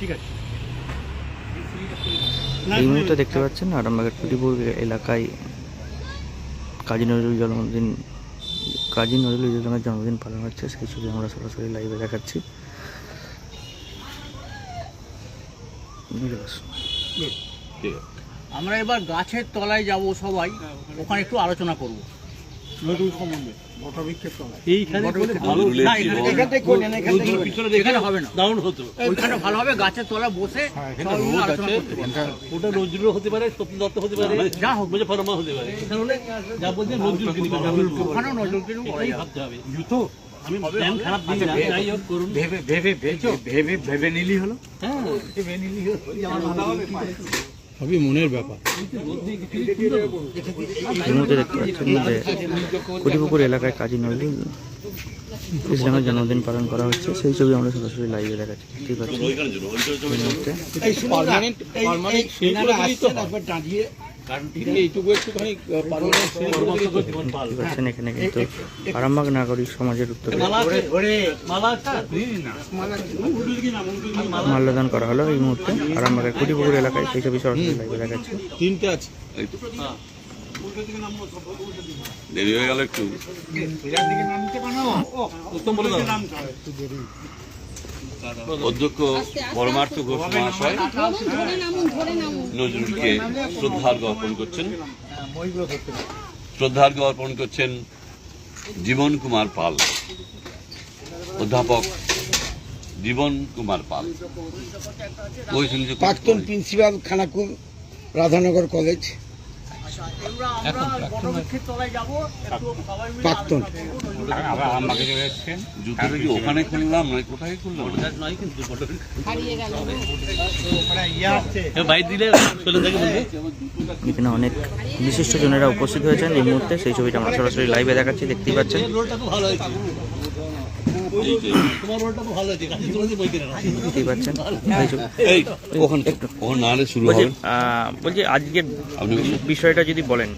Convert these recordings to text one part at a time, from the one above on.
ঠিক আছে। এই মুহূর্তে দেখতে পাচ্ছেন আরামবাগের কুটিপুর এলাকায় কাজী নজরুল জন্মদিন কাজী নজরুল ইসলামের জন্মদিন পালন হচ্ছে সেই ছবি আমরা সরাসরি লাইভে দেখাচ্ছি। আমরা এবার গাছের তলায় যাব সবাই ওখানে একটু আলোচনা করব। নজরুল সম্বন্ধে এইখানে ভালো না, এখানে- এখানটাই করলেন, এখানটাই করলেন। এখানে হবে না। দারুণ হতো। ওইখানে ভালো হবে গাছের তলায় বসে সবাই মিলে আলোচনা করতে পারব। ওটা নজরুল হতে পারে সত্যি দত্ত হতে পারে যা হোক। মুজে ফরমা হতে পারে। এখানে যা বলছে নজরুল কিনি ওখানেও নজরুল কিন্তু ভাবতে হবে। জুতো আমি প্ল্যান খারাপ দিই না যাই হোক করুন। ভেবে ভেবে ভেবে ভেবে ভেবে নিলি হলো? হ্যাঁ। ভেবে নিলি হলো। সবই মনের ব্যাপার মুহূর্তে দেখতে পাচ্ছেন যে কুটিপুকুর এলাকায় কাজী নজরুল ইসলামের জন্মদিন পালন করা হচ্ছে সেই ছবি আমরা সরাসরি লাইভে দেখাচ্ছি ঠিক আছে এখানে কিন্তু আরামবাগ নাগরিক সমাজের উত্তরে মালা আছে ওরে মালা আছে মাল্যদান করা হলো এই মুহূর্তে। আরামবাগের কুটিপুকুর এলাকায় সেই ছবি সরাসরি লাইভে দেখাচ্ছি। তিনটে আছে। দেরি হয়ে গেল একটু। উত্তম বলে দাও। অধ্যক্ষ পরমার্থ ঘোষ মহাশয় নজরুলকে শ্রদ্ধার্ঘ অর্পণ করছেন। শ্রদ্ধার্ঘ অর্পণ করছেন জীবন কুমার পাল। অধ্যাপক জীবন কুমার পাল। প্রাক্তন প্রিন্সিপাল খানাকুল রাধানগর কলেজ। প্রাক্তন জুতোটা কি ওখানে খুললাম না কোথায় খুললাম নয় কিন্তু এখানে অনেক বিশিষ্ট জনেরা উপস্থিত হয়েছেন এই মুহূর্তে। সেই ছবিটা আমরা সরাসরি লাইভে দেখাচ্ছি দেখতেই পাচ্ছেন। বলছি আজকের বিষয়টা যদি বলেন।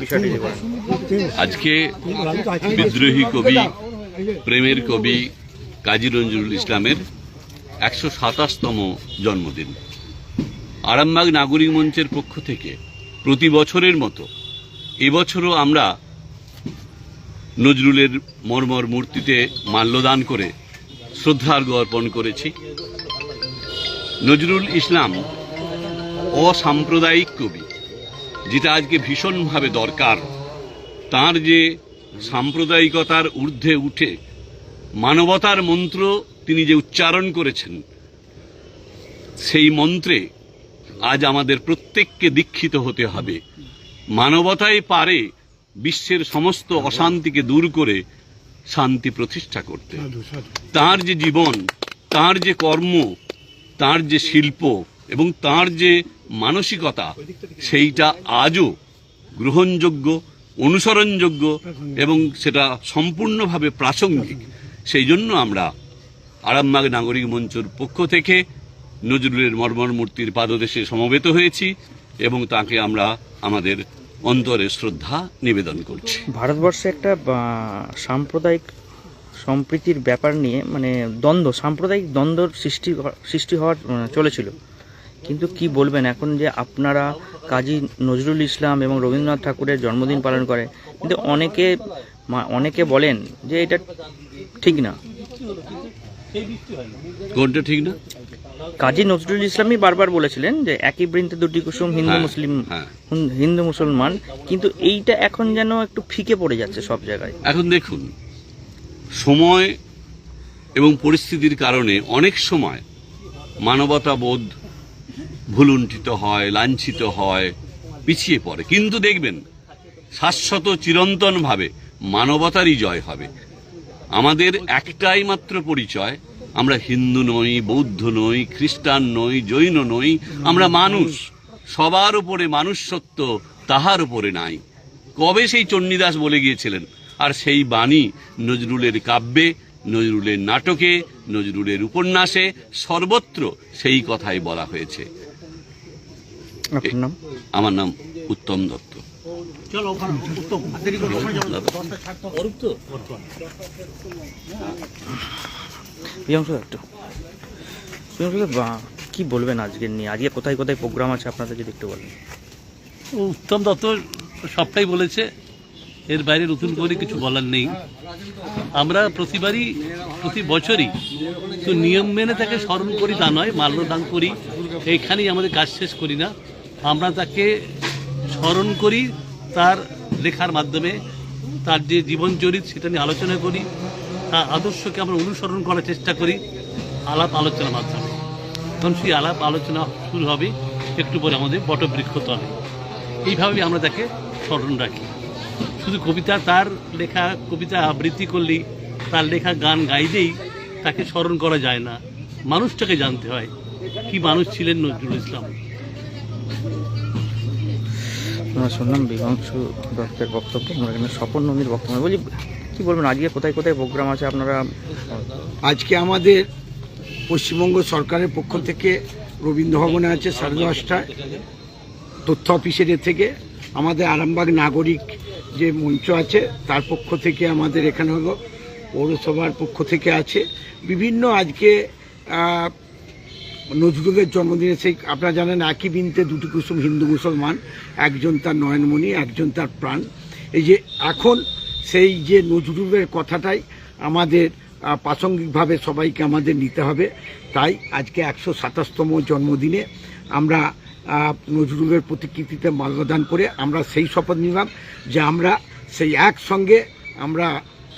বিষয়টা যদি বলেন। আজকে বিদ্রোহী কবি প্রেমের কবি কাজী নজরুল ইসলামের একশো সাতাশতম জন্মদিন। আরামবাগ নাগরিক মঞ্চের পক্ষ থেকে প্রতি বছরের মতো এবছরও আমরা নজরুলের মর্মর মূর্তিতে মাল্যদান করে শ্রদ্ধার্ঘ অর্পণ করেছি। নজরুল ইসলাম অসাম্প্রদায়িক কবি, যেটা আজকে ভীষণভাবে দরকার। তার যে সাম্প্রদায়িকতার ঊর্ধ্বে উঠে মানবতার মন্ত্র তিনি যে উচ্চারণ করেছেন, সেই মন্ত্রে আজ আমাদের প্রত্যেককে দীক্ষিত হতে হবে। মানবতায় পারে বিশ্বের সমস্ত অশান্তিকে দূর করে শান্তি প্রতিষ্ঠা করতে। তার যে জীবন তার যে কর্ম তার যে শিল্প এবং তার যে মানসিকতা সেইটা আজও গ্রহণযোগ্য অনুসরণযোগ্য এবং সেটা সম্পূর্ণভাবে প্রাসঙ্গিক। সেই জন্য আমরা আরামবাগ নাগরিক মঞ্চের পক্ষ থেকে নজরুলের মর্মর মূর্তির পাদদেশে সমবেত হয়েছি। এবং তাকে আমরা আমাদের অন্তরে শ্রদ্ধা নিবেদন করছি। ভারতবর্ষে একটা সাম্প্রদায়িক সম্প্রীতির ব্যাপার নিয়ে মানে দ্বন্দ্ব সাম্প্রদায়িক দ্বন্দ্বর সৃষ্টি সৃষ্টি হওয়ার চলেছিল। কিন্তু কি বলবেন এখন যে আপনারা কাজী নজরুল ইসলাম এবং রবীন্দ্রনাথ ঠাকুরের জন্মদিন পালন করে কিন্তু অনেকে অনেকে বলেন যে এটা ঠিক না। কোনটা ঠিক না? কাজী নজরুল ইসলামই বারবার বলেছিলেন যে একই বৃন্তে দুটি কুসুম হিন্দু হ্যাঁ, মুসলিম হ্যাঁ। হুন- হিন্দু মুসলমান কিন্তু এইটা এখন যেন একটু ফিকে পড়ে যাচ্ছে সব জায়গায়। এখন দেখুন সময় এবং পরিস্থিতির কারণে অনেক সময় মানবতা বোধ ভুলুণ্ঠিত হয় লাঞ্ছিত হয় পিছিয়ে পড়ে। কিন্তু দেখবেন শাশ্বত চিরন্তনভাবে মানবতারই জয় হবে। আমাদের একটাই মাত্র পরিচয় আমরা হিন্দু নই বৌদ্ধ নই খ্রিস্টান নই জৈন নই আমরা মানুষ। সবার উপরে মানুষ সত্য তাহার উপরে নাই। কবে সেই চণ্ডীদাস বলে গিয়েছিলেন? আর সেই বাণী নজরুলের কাব্যে নজরুলের নাটকে নজরুলের উপন্যাসে সর্বত্র সেই কথাই বলা হয়েছে। আমার নাম উত্তম দত্ত। চলো প্রিয়াংশু একটু। বা, কি বলবেন আজকের নিয়ে? আজকে কোথায় কোথায় প্রোগ্রাম আছে? আপনাদের যদি একটু বলেন। উত্তম দত্ত সবটাই বলেছে। এর বাইরে নতুন করে কিছু বলার নেই। আমরা প্রতিবারই, প্রতি বছরই তো নিয়ম মেনে তাকে স্মরণ করি, তা নয়, মাল্যদান করি। এইখানেই আমাদের কাজ শেষ করি না। আমরা তাকে স্মরণ করি, তার লেখার মাধ্যমে, তার যে জীবনচরিত সেটা নিয়ে আলোচনা করি। আদর্শকে আমরা অনুসরণ করার চেষ্টা করি। আলাপ আলোচনার মাধ্যমে। তখন সেই আলাপ আলোচনা শুরু হবে একটু পরে আমাদের বটবৃক্ষ তলে। এইভাবেই আমরা তাকে স্মরণ রাখি। শুধু কবিতা তার লেখা, কবিতা আবৃত্তি করলেই, তার লেখা গান গাইলেই তাকে স্মরণ করা যায় না। মানুষটাকে জানতে হয়, কি মানুষ ছিলেন নজরুল ইসলাম। শুনলাম বিভংশু দত্তের বক্তব্য, আমরা এখানে স্বপন নন্দীর বক্তব্য বলছি কি বলবেন? আজকে কোথায় কোথায় প্রোগ্রাম আছে আপনারা? আজকে আমাদের পশ্চিমবঙ্গ সরকারের পক্ষ থেকে রবীন্দ্র ভবনে আছে সাড়ে দশটায়, তথ্য অফিসের থেকে। আমাদের আরামবাগ নাগরিক যে মঞ্চ আছে, তার পক্ষ থেকে আমাদের এখানে হলো পৌরসভার পক্ষ থেকে আছে। বিভিন্ন আজকে নজরুলের জন্মদিনে সেই আপনারা জানেন একই বিনতে দুটি কুসুম হিন্দু মুসলমান, একজন তার নয়নমণি, একজন তার প্রাণ। এই যে এখন সেই যে নজরুলের কথাটাই আমাদের প্রাসঙ্গিকভাবে সবাইকে আমাদের নিতে হবে তাই আজকে একশো সাতাশতম জন্মদিনে আমরা নজরুলের প্রতিকৃতিতে মাল্যদান করে আমরা সেই শপথ নিলাম যে আমরা সেই একসঙ্গে আমরা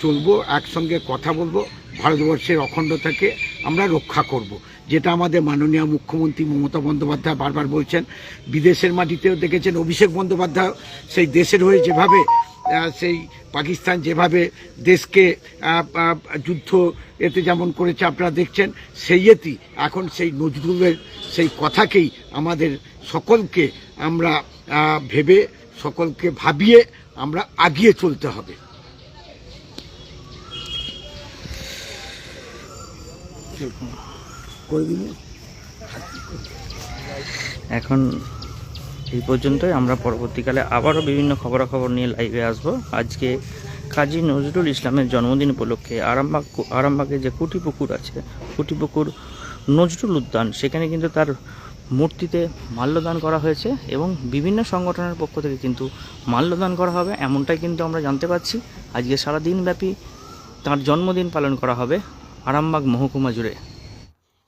চলবো, একসঙ্গে কথা বলব, ভারতবর্ষের অখণ্ডতাকে আমরা রক্ষা করব। যেটা আমাদের মাননীয় মুখ্যমন্ত্রী মমতা বন্দ্যোপাধ্যায় বারবার বলছেন, বিদেশের মাটিতেও দেখেছেন, অভিষেক বন্দ্যোপাধ্যায় সেই দেশের হয়ে যেভাবে সেই পাকিস্তান যেভাবে দেশকে যুদ্ধ এতে যেমন করেছে আপনারা দেখছেন, সেই এতেই এখন সেই নজরুলের সেই কথাকেই আমাদের সকলকে আমরা ভেবে, সকলকে ভাবিয়ে আমরা আগিয়ে চলতে হবে। এখন এই পর্যন্তই। আমরা পরবর্তীকালে আবারও বিভিন্ন খবরাখবর নিয়ে লাইভে আসব। আজকে কাজী নজরুল ইসলামের জন্মদিন উপলক্ষে আরামবাগ আরামবাগে যে কুটিপুকুর আছে কুটিপুকুর নজরুল উদ্যান, সেখানে কিন্তু তার মূর্তিতে মাল্যদান করা হয়েছে এবং বিভিন্ন সংগঠনের পক্ষ থেকে কিন্তু মাল্যদান করা হবে, এমনটাই কিন্তু আমরা জানতে পারছি। আজকে সারা দিনব্যাপী তার জন্মদিন পালন করা হবে আরামবাগ মহকুমা জুড়ে।